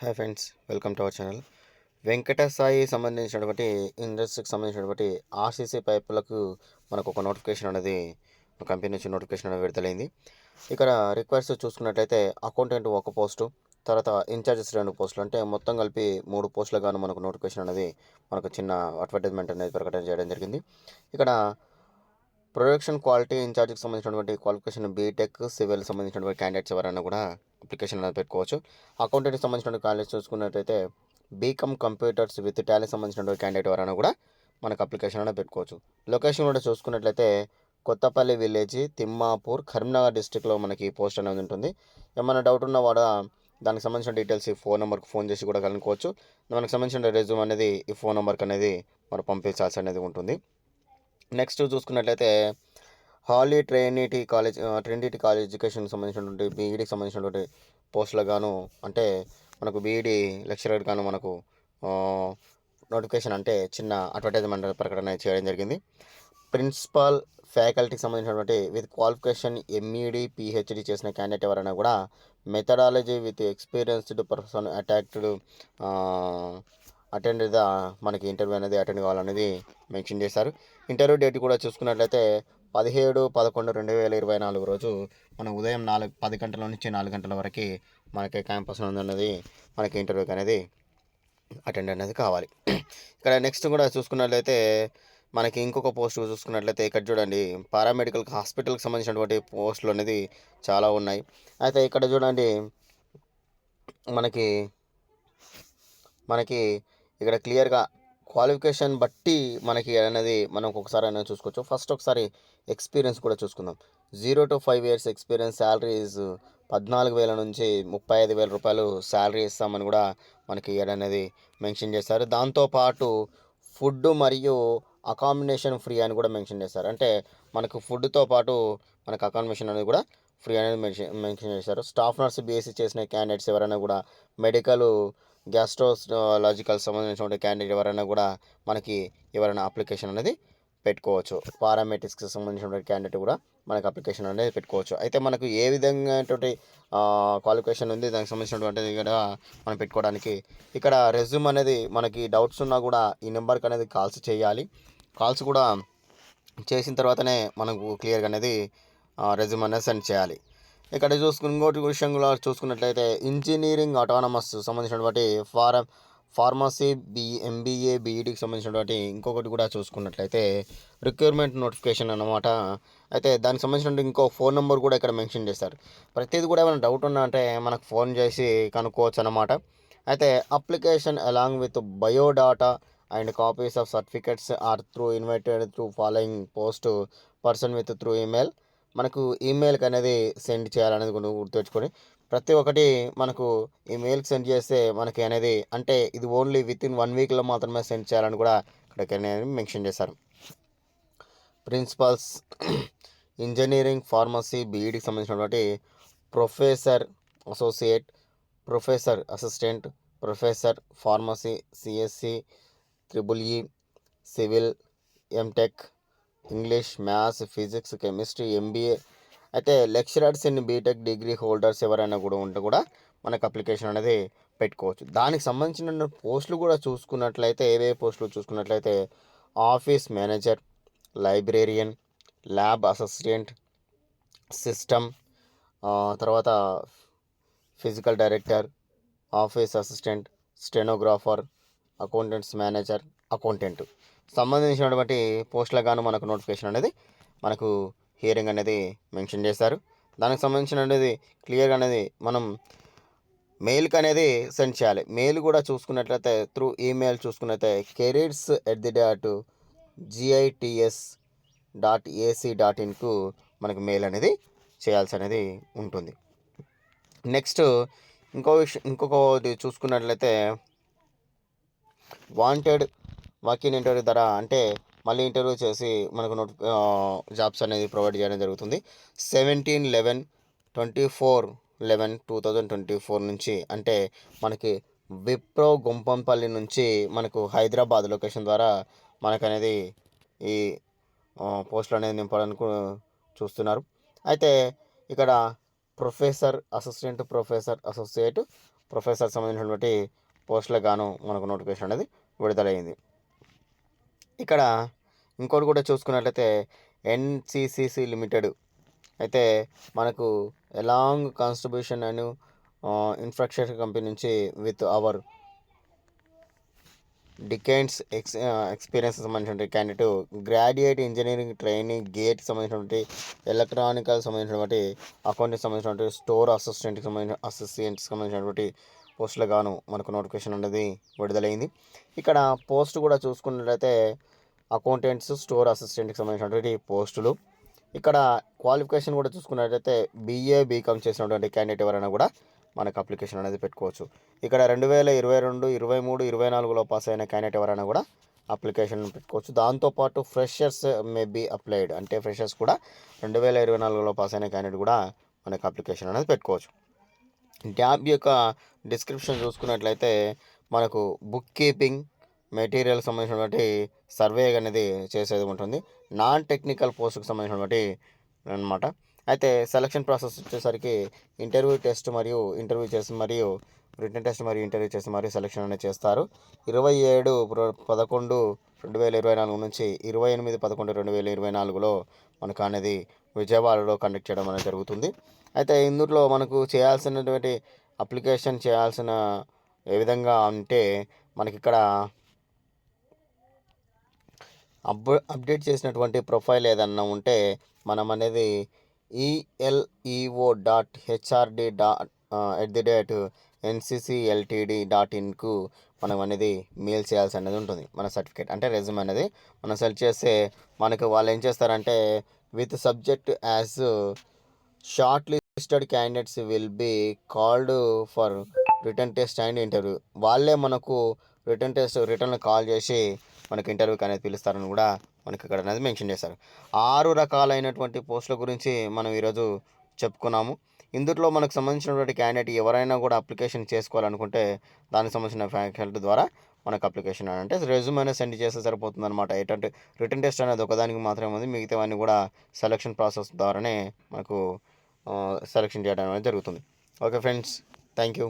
Hi friends welcome to our channel Venkata Sai సంబంధించినటువంటి ఇండస్ట్రీకి సంబంధించినటువంటి ఆర్సీసీ పైపులకు మనకు ఒక నోటిఫికేషన్ అనేది కంపెనీ నుంచి నోటిఫికేషన్ అనేది విడుదలైంది. ఇక్కడ రిక్వెస్ట్ చూసుకున్నట్లయితే అకౌంటెంట్ ఒక పోస్టు తర్వాత ఇన్ఛార్జెస్ రెండు పోస్టులు అంటే మొత్తం కలిపి మూడు పోస్టులు గాను మనకు నోటిఫికేషన్ అనేది మనకు చిన్న అడ్వర్టైజ్మెంట్ అనేది ప్రకటన చేయడం జరిగింది. ఇక్కడ ప్రొడక్షన్ క్వాలిటీ ఇన్ఛార్జ్కి సంబంధించినటువంటి క్వాలిఫికేషన్ బీటెక్ సివిల్ సంబంధించినటువంటి క్యాండిడేట్స్ ఎవరైనా కూడా అప్లికేషన్ అనేది పెట్టుకోవచ్చు. అకౌంటెంట్కి సంబంధించిన కాలేజ్ చూసుకున్నట్టయితే బీకామ్ కంప్యూటర్స్ విత్ టాలీ సంబంధించిన క్యాండిడేట్ ఎవరైనా కూడా మనకు అప్లికేషన్ అనేది పెట్టుకోవచ్చు. లొకేషన్ కూడా చూసుకున్నట్లయితే కొత్తపల్లి విలేజ్ తిమ్మాపూర్ కరీంనగర్ డిస్టిక్లో మనకి పోస్ట్ అనేది ఉంటుంది. ఏమైనా డౌట్ ఉన్న కూడా దానికి సంబంధించిన డీటెయిల్స్ ఈ ఫోన్ నెంబర్కి ఫోన్ చేసి కూడా కనుక్కోవచ్చు. మనకు సంబంధించిన రెజ్యూమ్ అనేది ఈ ఫోన్ నెంబర్కి అనేది మనం పంపించాల్సి అనేది ఉంటుంది. నెక్స్ట్ చూసుకున్నట్లయితే Holy Trinity College Trinity College education సంబంధించినటువంటి బీఈడికి సంబంధించినటువంటి పోస్టులకు గాను అంటే మనకు బీఈడి లెక్చరర్ గాను మనకు నోటిఫికేషన్ అంటే చిన్న అడ్వర్టైజ్మెంట్ ప్రకటన చేయడం జరిగింది. ప్రిన్సిపల్ ఫ్యాకల్టీకి సంబంధించినటువంటి విత్ క్వాలిఫికేషన్ ఎంఈడి పిహెచ్డి చేసిన క్యాండిడేట్ ఎవరైనా కూడా methodology with experienced person attacked attend the మనకి ఇంటర్వ్యూ అనేది అటెండ్ కావాలనేది మెన్షన్ చేశారు. ఇంటర్వ్యూ డేట్ కూడా చూసుకున్నట్లయితే పదిహేడు పదకొండు రెండు వేల ఇరవై నాలుగు రోజు మన ఉదయం నాలుగు పది గంటల నుంచి నాలుగు గంటల వరకు మనకి క్యాంపస్ అనేది మనకి ఇంటర్వ్యూకి అనేది అటెండ్ అనేది కావాలి. ఇక్కడ నెక్స్ట్ కూడా చూసుకున్నట్లయితే మనకి ఇంకొక పోస్ట్ చూసుకున్నట్లయితే ఇక్కడ చూడండి పారామెడికల్ హాస్పిటల్కి సంబంధించినటువంటి పోస్టులు అనేది చాలా ఉన్నాయి. అయితే ఇక్కడ చూడండి మనకి మనకి ఇక్కడ క్లియర్గా క్వాలిఫికేషన్ బట్టి మనకి అనేది మనం ఒకసారి అనేది చూసుకోవచ్చు. ఫస్ట్ ఒకసారి ఎక్స్పీరియన్స్ కూడా చూసుకుందాం. Zero to five years experience salaries పద్నాలుగు వేల నుంచి ముప్పై ఐదు వేల రూపాయలు శాలరీ ఇస్తామని కూడా మనకి అనేది మెన్షన్ చేశారు. దాంతోపాటు ఫుడ్ మరియు అకామిడేషన్ ఫ్రీ అని కూడా మెన్షన్ చేశారు. అంటే మనకు ఫుడ్తో పాటు మనకు అకామిడేషన్ అనేది కూడా ఫ్రీ అనేది మెన్షన్ మెన్షన్ చేశారు. స్టాఫ్ నర్స్ బీఎస్సీ చేసిన క్యాండిడేట్స్ ఎవరైనా కూడా మెడికల్ గ్యాస్ట్రోలాజికల్ సంబంధించినటువంటి క్యాండిడేట్ ఎవరైనా కూడా మనకి ఎవరైనా అప్లికేషన్ అనేది పెట్టుకోవచ్చు. పారామెటిక్స్కి సంబంధించినటువంటి క్యాండిడేట్ కూడా మనకి అప్లికేషన్ అనేది పెట్టుకోవచ్చు. అయితే మనకు ఏ విధంగా క్వాలిఫికేషన్ ఉంది? దానికి సంబంధించినటువంటి కూడా మనం పెట్టుకోవడానికి ఇక్కడ రెజ్యూమ్ అనేది మనకి డౌట్స్ ఉన్నా కూడా ఈ నెంబర్కి అనేది కాల్స్ చేయాలి. కాల్స్ కూడా చేసిన తర్వాతనే మనకు క్లియర్గా అనేది రెజ్యూమ్ అనేది సెండ్ చేయాలి. ఇక్కడ చూసుకుని ఇంకోటి విషయం కూడా చూసుకున్నట్లయితే ఇంజనీరింగ్ ఆటోనమస్ సంబంధించినటువంటి ఫారం ఫార్మసీ బి ఎంబీఏ బీఈడికి సంబంధించినటువంటి ఇంకొకటి కూడా చూసుకున్నట్లయితే రిక్రూట్మెంట్ నోటిఫికేషన్ అనమాట అయితే దానికి సంబంధించిన ఇంకో ఫోన్ నెంబర్ కూడా ఇక్కడ మెన్షన్ చేస్తారు ప్రతిదీ కూడా ఏమైనా డౌట్ ఉన్నా అంటే మనకు ఫోన్ చేసి కనుక్కోవచ్చు అనమాట అయితే application along with biodata and copies of certificates are through invited through following post person with through email మనకు ఈమెయిల్కి అనేది సెండ్ చేయాలనేది కూడా ప్రతి ఒక్కటి మనకు ఈమెయిల్కి సెండ్ చేస్తే మనకి అనేది అంటే ఇది ఓన్లీ విత్ ఇన్ వన్ వీక్లో మాత్రమే సెండ్ చేయాలని కూడా ఇక్కడ మెన్షన్ చేశారు. ప్రిన్సిపల్స్ ఇంజనీరింగ్ ఫార్మసీ బీఈడికి సంబంధించినటువంటి professor associate professor assistant professor pharmacy CSC triple E civil MTech English maths physics chemistry MBA. అయితే lecturers in BTech degree holders ఎవరైనా కూడా ఉంటే కూడా మనకు అప్లికేషన్ అనేది పెట్టుకోవచ్చు. దానికి సంబంధించిన పోస్టులు కూడా చూసుకున్నట్లయితే ఏవే పోస్టులు చూసుకున్నట్లయితే office manager librarian lab assistant system తర్వాత physical director office assistant stenographer accountants manager accountant. సంబంధించినటువంటి పోస్టులకు గాను మనకు నోటిఫికేషన్ అనేది మనకు హియరింగ్ అనేది మెన్షన్ చేశారు దానికి సంబంధించిన అనేది క్లియర్గా అనేది మనం మెయిల్కి అనేది సెండ్ చేయాలి. మెయిల్ కూడా చూసుకున్నట్లయితే త్రూ ఈమెయిల్ చూసుకున్నట్లయితే careers at the dot GITS dot AC dot ఇన్కు మనకు మెయిల్ అనేది చేయాల్సి అనేది ఉంటుంది. నెక్స్ట్ ఇంకో విషయం ఇంకొకటి చూసుకున్నట్లయితే వాంటెడ్ వాకిన్ ఇంటర్వ్యూ ధర అంటే మళ్ళీ ఇంటర్వ్యూ చేసి మనకు నోటి జాబ్స్ అనేది ప్రొవైడ్ చేయడం జరుగుతుంది. Seventeen eleven twenty four eleven two thousand twenty four నుంచి అంటే మనకి విప్రో గుంపంపల్లి నుంచి మనకు హైదరాబాద్ లొకేషన్ ద్వారా మనకు అనేది ఈ పోస్టులు అనేది నింపడానికి చూస్తున్నారు. అయితే ఇక్కడ professor assistant professor associate professor సంబంధించినటువంటి పోస్టులకు గాను మనకు నోటిఫికేషన్ అనేది విడుదలైంది. ఇక్కడ ఇంకోటి కూడా చూసుకున్నట్లయితే ఎన్సిసిసి లిమిటెడ్. అయితే మనకు along construction and infrastructure company నుంచి with our decades ex experience సంబంధించినటువంటి candidate graduate engineering training gate సంబంధించినటువంటి ఎలక్ట్రానికల్ సంబంధించినటువంటి అకౌంట్కి సంబంధించినటువంటి స్టోర్ అసిస్టెంట్కి సంబంధించిన అసిస్టెంట్కి సంబంధించినటువంటి పోస్టులు గాను మనకు నోటిఫికేషన్ అనేది విడుదలైంది. ఇక్కడ పోస్ట్ కూడా చూసుకున్నట్లయితే అకౌంటెంట్స్ స్టోర్ అసిస్టెంట్కి సంబంధించినటువంటి పోస్టులు. ఇక్కడ క్వాలిఫికేషన్ కూడా చూసుకున్నట్లయితే బీఏ బీకామ్ చేసినటువంటి క్యాండిడేట్ ఎవరైనా కూడా మనకు అప్లికేషన్ అనేది పెట్టుకోవచ్చు. ఇక్కడ రెండు వేల ఇరవై రెండు ఇరవై మూడు ఇరవై నాలుగులో పాస్ అయిన క్యాండిడేట్ ఎవరైనా కూడా అప్లికేషన్ పెట్టుకోవచ్చు. దాంతోపాటు ఫ్రెషర్స్ మే బీ అప్లైడ్. అంటే ఫ్రెషర్స్ కూడా రెండు వేల ఇరవై నాలుగులో పాస్ అయిన క్యాండిడేట్ కూడా మనకు అప్లికేషన్ అనేది పెట్టుకోవచ్చు. ట్యాబ్ యొక్క డిస్క్రిప్షన్ చూసుకున్నట్లయితే మనకు బుక్ కీపింగ్ మెటీరియల్ సంబంధించినటువంటి సర్వే అనేది చేసేది ఉంటుంది. నాన్ టెక్నికల్ పోస్ట్కి సంబంధించినటువంటి అనమాట అయితే సెలక్షన్ ప్రాసెస్ వచ్చేసరికి ఇంటర్వ్యూ టెస్ట్ మరియు ఇంటర్వ్యూ చేసి మరియు రిటర్న్ టెస్ట్ మరియు ఇంటర్వ్యూ చేసి మరియు సెలక్షన్ అనేది చేస్తారు. ఇరవై ఏడు పదకొండు రెండు వేల ఇరవై నాలుగు నుంచి ఇరవై ఎనిమిది పదకొండు రెండు వేల ఇరవై నాలుగులో మనకు అనేది విజయవాడలో కండక్ట్ చేయడం అనేది జరుగుతుంది. అయితే ఇందులో మనకు చేయాల్సినటువంటి అప్లికేషన్ చేయాల్సిన ఏ విధంగా అంటే మనకి ఇక్కడ అప్ అప్డేట్ చేసినటువంటి ప్రొఫైల్ ఏదన్నా ఉంటే మనం అనేది ELEO dot HRD dot at the date NCC LTD dot ఇన్కు మనం అనేది మెయిల్ చేయాల్సి అనేది ఉంటుంది మన సర్టిఫికేట్ అంటే రెజ్యూమ్ అనేది మనం సెలెక్ట్ చేస్తే మనకు వాళ్ళు ఏం చేస్తారంటే with subject as short listed candidates will be called for written test and interview వాళ్ళే మనకు రిటర్న్ టెస్ట్ రిటర్న్ కాల్ చేసి మనకి ఇంటర్వ్యూకి అనేది పిలుస్తారని కూడా మనకి ఇక్కడ అనేది మెన్షన్ చేశారు. ఆరు రకాలైనటువంటి పోస్టుల గురించి మనం ఈరోజు చెప్పుకున్నాము. ఇందులో మనకు సంబంధించినటువంటి క్యాండిడేట్ ఎవరైనా కూడా అప్లికేషన్ చేసుకోవాలనుకుంటే దానికి సంబంధించిన ఫ్యాకల్టీ ద్వారా మనకు అప్లికేషన్ అంటే రెజ్యూమ్ అనేది సెండ్ చేస్తే సరిపోతుంది అనమాట ఏంటంటే రిటర్న్ టెస్ట్ అనేది ఒకదానికి మాత్రమే ఉంది. మిగతావన్నీ కూడా సెలక్షన్ ప్రాసెస్ ద్వారానే మనకు సెలక్షన్ చేయడం అనేది జరుగుతుంది. Okay friends thank you